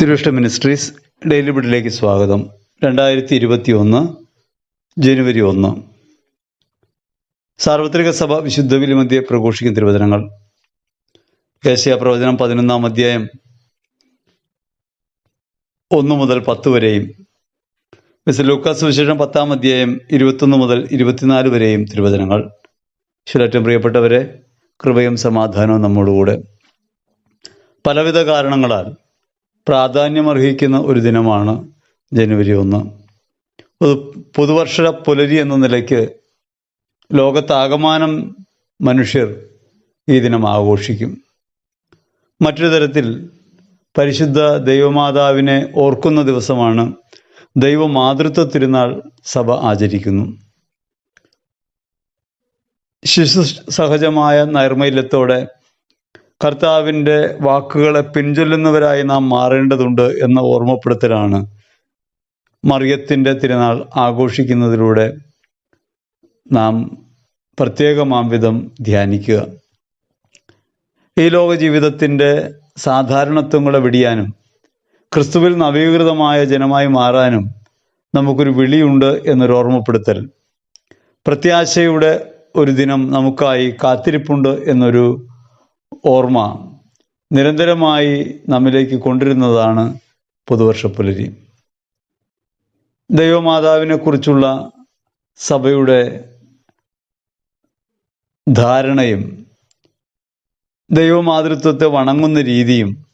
തിരുവിഷ്ട ministries daily ബിഡിലേക്ക് സ്വാഗതം. രണ്ടായിരത്തി ഇരുപത്തി ഒന്ന് ജനുവരി ഒന്ന്. സാർവത്രിക സഭ വിശുദ്ധ വിലിമധ്യെ പ്രഘോഷിക്കുന്ന തിരുവചനങ്ങൾ. ഏഷ്യ പ്രവചനം പതിനൊന്നാം അധ്യായം ഒന്ന് മുതൽ പത്ത് വരെയും മിസ്റ്റർ ലൂക്കാസ് വിശേഷം പത്താം അധ്യായം ഇരുപത്തൊന്ന് മുതൽ ഇരുപത്തിനാല് വരെയും തിരുവചനങ്ങൾ. ശിലറ്റം പ്രിയപ്പെട്ടവരെ കൃപയും സമാധാനവും നമ്മോടുകൂടെ. പലവിധ കാരണങ്ങളാൽ പ്രാധാന്യമർഹിക്കുന്ന ഒരു ദിനമാണ് ജനുവരി ഒന്ന്. പുതുവർഷ പുലരി എന്ന നിലയ്ക്ക് ലോകത്താകമാനം മനുഷ്യർ ഈ ദിനം ആഘോഷിക്കും. മറ്റൊരു തരത്തിൽ പരിശുദ്ധ ദൈവമാതാവിനെ ഓർക്കുന്ന ദിവസമാണ് ദൈവമാതൃത്വ തിരുനാൾ സഭ ആചരിക്കുന്നു. ശിശു സഹജമായ നൈർമല്യത്തോടെ കർത്താവിന്റെ വാക്കുകളെ പിൻചൊല്ലുന്നവരായി നാം മാറേണ്ടതുണ്ട് എന്ന ഓർമ്മപ്പെടുത്തലാണ് മറിയത്തിന്റെ തിരുനാൾ ആഘോഷിക്കുന്നതിലൂടെ നാം പ്രത്യേകമാം വിധം ധ്യാനിക്കുക. ഈ ലോക ജീവിതത്തിന്റെ സാധാരണത്വങ്ങളെ വിടിയാനും ക്രിസ്തുവിൽ നവീകൃതമായ ജനമായി മാറാനും നമുക്കൊരു വിളിയുണ്ട് എന്നൊരു ഓർമ്മപ്പെടുത്തൽ. പ്രത്യാശയുടെ ഒരു ദിനം നമുക്കായി കാത്തിരിപ്പുണ്ട് എന്നൊരു ഓർമ്മ നിരന്തരമായി നമ്മിലേക്ക് കൊണ്ടിരുന്നതാണ് പുതുവർഷ പുലരി ദൈവമാതാവിനെ കുറിച്ചുള്ള സഭയുടെ ധാരണയും ദൈവമാതൃത്വത്തെ വണങ്ങുന്ന രീതിയും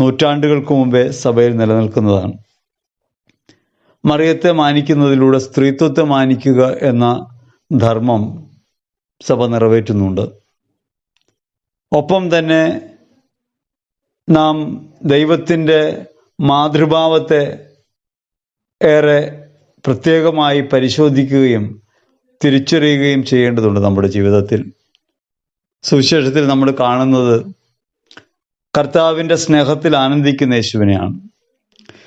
നൂറ്റാണ്ടുകൾക്ക് മുമ്പേ സഭയിൽ നിലനിൽക്കുന്നതാണ്. മറിയത്തെ മാനിക്കുന്നതിലൂടെ സ്ത്രീത്വത്തെ മാനിക്കുക എന്ന ധർമ്മം സഭ നിറവേറ്റുന്നുണ്ട്. ഒപ്പം തന്നെ നാം ദൈവത്തിന്റെ മാതൃഭാവത്തെ ഏറെ പ്രത്യേകമായി പരിശോധിക്കുകയും തിരിച്ചറിയുകയും ചെയ്യേണ്ടതുണ്ട് നമ്മുടെ ജീവിതത്തിൽ. സുവിശേഷത്തിൽ നമ്മൾ കാണുന്നത് കർത്താവിന്റെ സ്നേഹത്തിൽ ആനന്ദിക്കുന്ന യേശുവിനെയാണ്.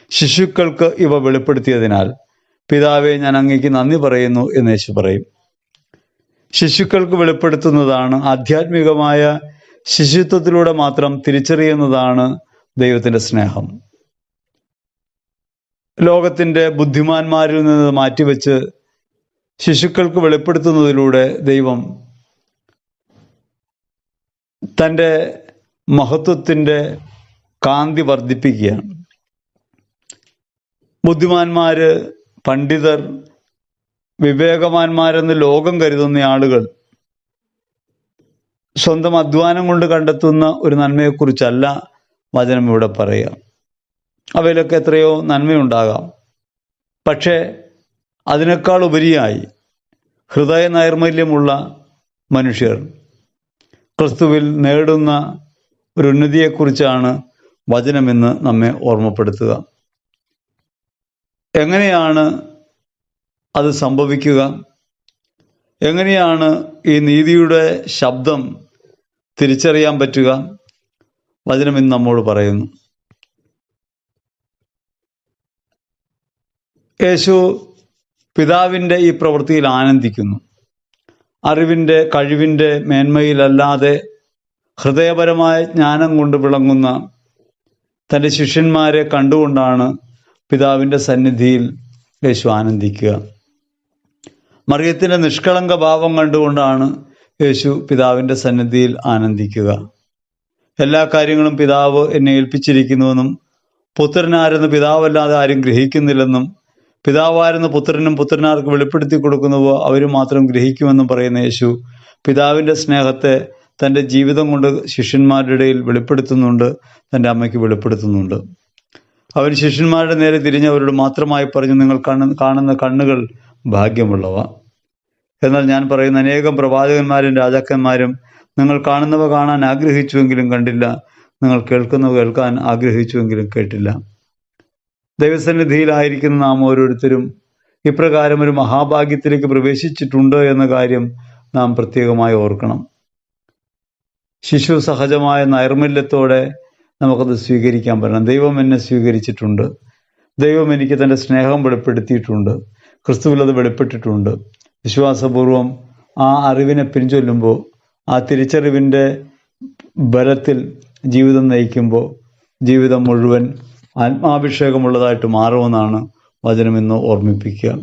ശിശുക്കൾക്ക് ഇവ വെളിപ്പെടുത്തിയതിനാൽ പിതാവെ ഞാൻ അങ്ങേക്ക് നന്ദി പറയുന്നു എന്ന് യേശു പറയും. ശിശുക്കൾക്ക് വെളിപ്പെടുത്തുന്നതാണ് ആധ്യാത്മികമായ ശിശുത്വത്തിലൂടെ മാത്രം തിരിച്ചറിയുന്നതാണ് ദൈവത്തിന്റെ സ്നേഹം. ലോകത്തിന്റെ ബുദ്ധിമാന്മാരിൽ നിന്ന് മാറ്റിവെച്ച് ശിശുക്കൾക്ക് വെളിപ്പെടുത്തുന്നതിലൂടെ ദൈവം തന്റെ മഹത്വത്തിന്റെ കാന്തി വർദ്ധിപ്പിക്കുകയാണ്. ബുദ്ധിമാന്മാര് പണ്ഡിതർ വിവേകവാന്മാരെന്ന് ലോകം കരുതുന്ന ആളുകൾ സ്വന്തം അധ്വാനം കൊണ്ട് കണ്ടെത്തുന്ന ഒരു നന്മയെക്കുറിച്ചല്ല വചനം ഇവിടെ പറയുക. അവയിലൊക്കെ എത്രയോ നന്മയുണ്ടാകാം. പക്ഷേ അതിനേക്കാൾ ഉപരിയായി ഹൃദയ നൈർമല്യമുള്ള മനുഷ്യർ ക്രിസ്തുവിൽ നേടുന്ന ഒരു ഉന്നതിയെക്കുറിച്ചാണ് വചനമെന്ന് നമ്മെ ഓർമ്മപ്പെടുത്തുക. എങ്ങനെയാണ് അത് സംഭവിക്കുക? എങ്ങനെയാണ് ഈ നീതിയുടെ ശബ്ദം തിരിച്ചറിയാൻ പറ്റുക. വചനം ഇന്ന് നമ്മോട് പറയുന്നു. യേശു പിതാവിന്റെ ഈ പ്രവൃത്തിയിൽ ആനന്ദിക്കുന്നു. അറിവിന്റെ കഴിവിന്റെ മേന്മയിലല്ലാതെ ഹൃദയപരമായ ജ്ഞാനം കൊണ്ട് വിളങ്ങുന്ന തന്റെ ശിഷ്യന്മാരെ കണ്ടുകൊണ്ടാണ് പിതാവിന്റെ സന്നിധിയിൽ യേശു ആനന്ദിക്കുക. മറിയത്തിന്റെ നിഷ്കളങ്ക ഭാവം കണ്ടുകൊണ്ടാണ് യേശു പിതാവിന്റെ സന്നിധിയിൽ ആനന്ദിക്കുക. എല്ലാ കാര്യങ്ങളും പിതാവ് എന്നെ ഏൽപ്പിച്ചിരിക്കുന്നുവെന്നും പുത്രനാരെന്ന് പിതാവല്ലാതെ ആരും ഗ്രഹിക്കുന്നില്ലെന്നും പിതാവായിരുന്ന പുത്രനും പുത്രനാർക്ക് വെളിപ്പെടുത്തി കൊടുക്കുന്നുവോ അവർ മാത്രം ഗ്രഹിക്കുമെന്നും പറയുന്ന യേശു പിതാവിന്റെ സ്നേഹത്തെ തന്റെ ജീവിതം കൊണ്ട് ശിഷ്യന്മാരുടെ ഇടയിൽ വെളിപ്പെടുത്തുന്നുണ്ട് തന്റെ അമ്മയ്ക്ക് വെളിപ്പെടുത്തുന്നുണ്ട്. അവൻ ശിഷ്യന്മാരുടെ നേരെ തിരിഞ്ഞ് അവരോട് മാത്രമായി പറഞ്ഞു നിങ്ങൾ കാണുന്ന കാണുന്ന കണ്ണുകൾ ഭാഗ്യമുള്ളവ. എന്നാൽ ഞാൻ പറയുന്ന അനേകം പ്രവാചകന്മാരും രാജാക്കന്മാരും നിങ്ങൾ കാണുന്നവ കാണാൻ ആഗ്രഹിച്ചുവെങ്കിലും കണ്ടില്ല. നിങ്ങൾ കേൾക്കുന്നവ കേൾക്കാൻ ആഗ്രഹിച്ചുവെങ്കിലും കേട്ടില്ല. ദൈവസന്നിധിയിലായിരിക്കുന്ന നാം ഓരോരുത്തരും ഇപ്രകാരം ഒരു മഹാഭാഗ്യത്തിലേക്ക് പ്രവേശിച്ചിട്ടുണ്ട് എന്ന കാര്യം നാം പ്രത്യേകമായി ഓർക്കണം. ശിശു സഹജമായ നൈർമല്യത്തോടെ നമുക്കത് സ്വീകരിക്കാൻ പറ്റണം. ദൈവം എന്നെ സ്വീകരിച്ചിട്ടുണ്ട്. ദൈവം എനിക്ക് തന്റെ സ്നേഹം വെളിപ്പെടുത്തിയിട്ടുണ്ട്. ക്രിസ്തുവിൽ അത് വെളിപ്പെട്ടിട്ടുണ്ട്. വിശ്വാസപൂർവം ആ അറിവിനെ പിൻചൊല്ലുമ്പോൾ ആ തിരിച്ചറിവിന്റെ ബലത്തിൽ ജീവിതം നയിക്കുമ്പോൾ ജീവിതം മുഴുവൻ ആത്മാഭിഷേകമുള്ളതായിട്ട് മാറുമെന്നാണ് വചനം ഇന്ന് ഓർമ്മിപ്പിക്കുക.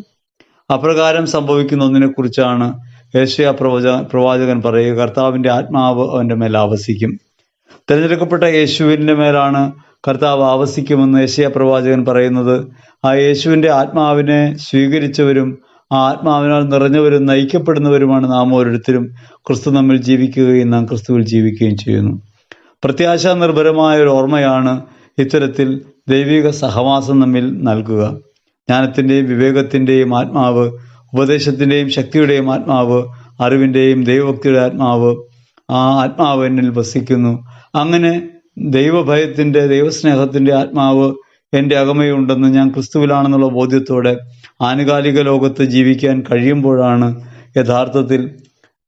അപ്രകാരം സംഭവിക്കുന്ന ഒന്നിനെക്കുറിച്ചാണ് ഏഷ്യ പ്രവച പ്രവാചകൻ പറയുക. കർത്താവിന്റെ ആത്മാവ് അവന്റെ മേൽ ആവസിക്കും. തിരഞ്ഞെടുക്കപ്പെട്ട യേശുവിന്റെ മേലാണ് കർത്താവ് ആവസിക്കുമെന്ന് ഏഷ്യ പ്രവാചകൻ പറയുന്നത്. ആ യേശുവിന്റെ ആത്മാവിനെ സ്വീകരിച്ചവരും ആത്മാവിനാൽ നിറഞ്ഞവരും നയിക്കപ്പെടുന്നവരുമാണ് നാം ഓരോരുത്തരും. ക്രിസ്തു നമ്മിൽ ജീവിക്കുകയും നാം ക്രിസ്തുവിൽ ജീവിക്കുകയും ചെയ്യുന്നു. പ്രത്യാശ നിർഭരമായ ഒരു ഓർമ്മയാണ് ഇത്തരത്തിൽ ദൈവിക സഹവാസം നമ്മിൽ നൽകുക. ജ്ഞാനത്തിന്റെയും വിവേകത്തിന്റെയും ആത്മാവ് ഉപദേശത്തിന്റെയും ശക്തിയുടെയും ആത്മാവ് അറിവിന്റെയും ദൈവഭക്തിയുടെ ആത്മാവ് ആ ആത്മാവ് എന്നിൽ വസിക്കുന്നു. അങ്ങനെ ദൈവഭയത്തിന്റെ ദൈവസ്നേഹത്തിന്റെ ആത്മാവ് എന്റെ അകമയുണ്ടെന്ന് ഞാൻ ക്രിസ്തുവിലാണെന്നുള്ള ബോധ്യത്തോടെ ആനുകാലിക ലോകത്ത് ജീവിക്കാൻ കഴിയുമ്പോഴാണ് യഥാർത്ഥത്തിൽ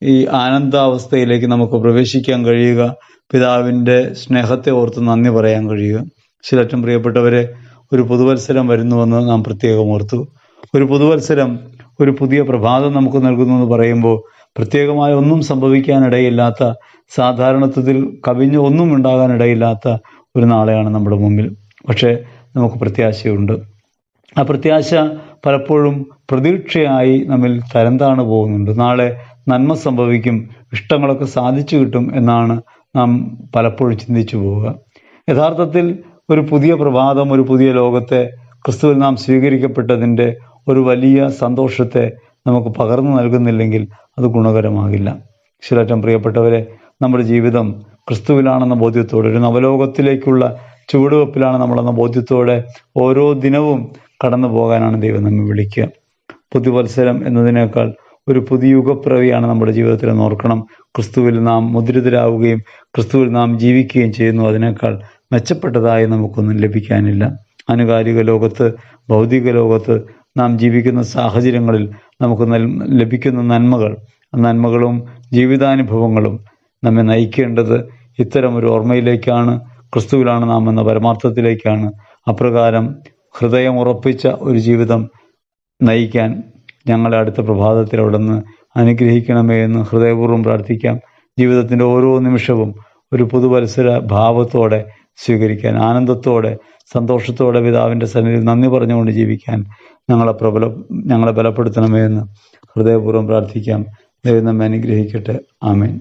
ഈ ആനന്ദാവസ്ഥയിലേക്ക് നമുക്ക് പ്രവേശിക്കാൻ കഴിയുക. പിതാവിന്റെ സ്നേഹത്തെ ഓർത്ത് നന്ദി പറയാൻ കഴിയുക. ശിലറ്റം പ്രിയപ്പെട്ടവരെ ഒരു പുതുവത്സരം വരുന്നുവെന്ന് നാം പ്രത്യേകം ഓർത്തു. ഒരു പുതുവത്സരം ഒരു പുതിയ പ്രഭാതം നമുക്ക് നൽകുന്നു എന്ന് പറയുമ്പോൾ പ്രത്യേകമായ ഒന്നും സംഭവിക്കാനിടയില്ലാത്ത സാധാരണത്വത്തിൽ കവിഞ്ഞ് ഒന്നും ഉണ്ടാകാനിടയില്ലാത്ത ഒരു നാളെയാണ് നമ്മുടെ മുമ്പിൽ. പക്ഷേ നമുക്ക് പ്രത്യാശയുണ്ട്. ആ പ്രത്യാശ പലപ്പോഴും പ്രതീക്ഷയായി നമ്മിൽ തരംതാണ് പോകുന്നുണ്ട്. നാളെ നന്മ സംഭവിക്കും ഇഷ്ടങ്ങളൊക്കെ സാധിച്ചു കിട്ടും എന്നാണ് നാം പലപ്പോഴും ചിന്തിച്ചു പോവുക. യഥാർത്ഥത്തിൽ ഒരു പുതിയ പ്രഭാതം ഒരു പുതിയ ലോകത്തെ ക്രിസ്തുവിൽ നാം സ്വീകരിക്കപ്പെട്ടതിന്റെ ഒരു വലിയ സന്തോഷത്തെ നമുക്ക് പകർന്നു നൽകുന്നില്ലെങ്കിൽ അത് ഗുണകരമാകില്ല. ശിലറ്റം പ്രിയപ്പെട്ടവരെ നമ്മുടെ ജീവിതം ക്രിസ്തുവിലാണെന്ന ബോധ്യത്തോടെ ഒരു നവലോകത്തിലേക്കുള്ള ചുവടുവെപ്പിലാണ് നമ്മളെന്ന ബോധ്യത്തോടെ ഓരോ ദിനവും കടന്നു പോകാനാണ് ദൈവം നമ്മെ വിളിക്കുക. പുതുവത്സരം എന്നതിനേക്കാൾ ഒരു പുതിയ യുഗപ്പിറവിയാണ് നമ്മുടെ ജീവിതത്തിൽ നോർക്കണം ക്രിസ്തുവിൽ നാം മുദ്രിതരാവുകയും ക്രിസ്തുവിൽ നാം ജീവിക്കുകയും ചെയ്യുന്നു. അതിനേക്കാൾ മെച്ചപ്പെട്ടതായി നമുക്കൊന്നും ലഭിക്കാനില്ല. ആനുകാലിക ലോകത്ത് ഭൗതിക ലോകത്ത് നാം ജീവിക്കുന്ന സാഹചര്യങ്ങളിൽ നമുക്ക് ലഭിക്കുന്ന നന്മകൾ നന്മകളും ജീവിതാനുഭവങ്ങളും നമ്മെ നയിക്കേണ്ടത് ഇത്തരം ഒരു ഓർമ്മയിലേക്കാണ്. ക്രിസ്തുവിലാണ് നാം എന്ന പരമാർത്ഥത്തിലേക്കാണ് അപ്രകാരം ഹൃദയം ഉറപ്പിച്ച ഒരു ജീവിതം നയിക്കാൻ ഞങ്ങളെ അടുത്ത പ്രഭാതത്തിൽ അവിടെ നിന്ന് അനുഗ്രഹിക്കണമേ എന്ന് ഹൃദയപൂർവം പ്രാർത്ഥിക്കാം. ജീവിതത്തിന്റെ ഓരോ നിമിഷവും ഒരു പുതുവത്സര ഭാവത്തോടെ സ്വീകരിക്കാൻ ആനന്ദത്തോടെ സന്തോഷത്തോടെ പിതാവിന്റെ സന്നിധി നന്ദി പറഞ്ഞുകൊണ്ട് ജീവിക്കാൻ ഞങ്ങളെ പ്രബല ഞങ്ങളെ ബലപ്പെടുത്തണമേ എന്ന് ഹൃദയപൂർവം പ്രാർത്ഥിക്കാം. ദൈവം നമ്മെ അനുഗ്രഹിക്കട്ടെ. ആമേൻ.